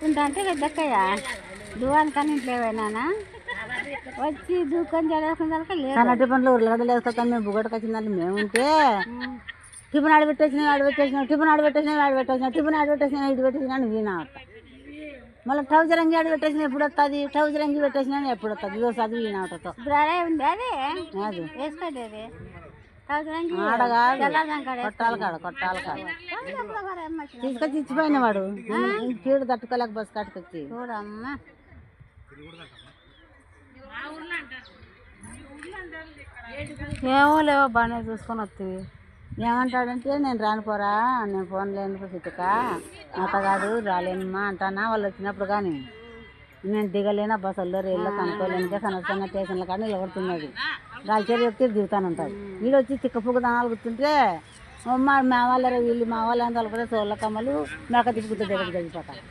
అంటే పెద్దక్కయ్య. దువాన్ కానీ ఇంట్లో పోయినానా వచ్చి దూకొని సన్నటి పండ్లు ఉర్లగడ్డలు వేసుకొస్తాను మేము బుగడకు వచ్చిందంటే మేము ఉంటే టిఫిన్ ఆడ పెట్టేసిన ఆడ పెట్టేసిన టిఫిన్ ఆడ పెట్టేసిన టిఫిన్ ఆడ పెట్టేసిన ఇటు పెట్టేసిన వీణ మళ్ళీ ట్రౌజర్ అంగి ఆడ పెట్టేసిన ఎప్పుడు వస్తుంది ట్రౌజర్ అంగి పెట్టేసిన ఎప్పుడు వస్తుంది ఇదో చదువు వీణ అదే ఉంది అదే. కొట్టాల కాడ కొట్టాల కాడ. తీసుకొచ్చి ఇచ్చిపోయిన వాడు కీడు తట్టుకోలేక బస్ కట్టుకొచ్చి చూడమ్మా. ఏమో లేవో బాగానే చూసుకొని వస్తుంది ఏమంటాడంటే నేను రానుకోరా నేను ఫోన్ లేనుకో చిట్టుక అతగాడు రాలేనమ్మా అంటానా వాళ్ళు వచ్చినప్పుడు కానీ. నేను దిగలేనా బస్సుల్లో రైల్లో కనుక్కోలేనికే కనొస్తున్న స్టేషన్ల కానీ నిలబడుతున్నది రాల్చేరు చెప్తే దిగుతానంటాడు వీడు వచ్చి తిక్కపుగ్గు దానాలు గుర్తుంటే మా మా వాళ్ళ వీళ్ళు మా వాళ్ళందరూ అనుకుంటే సోళ్ళ కమ్మలు మేక తిప్పుకుంటే దగ్గర తగ్గిపోతాను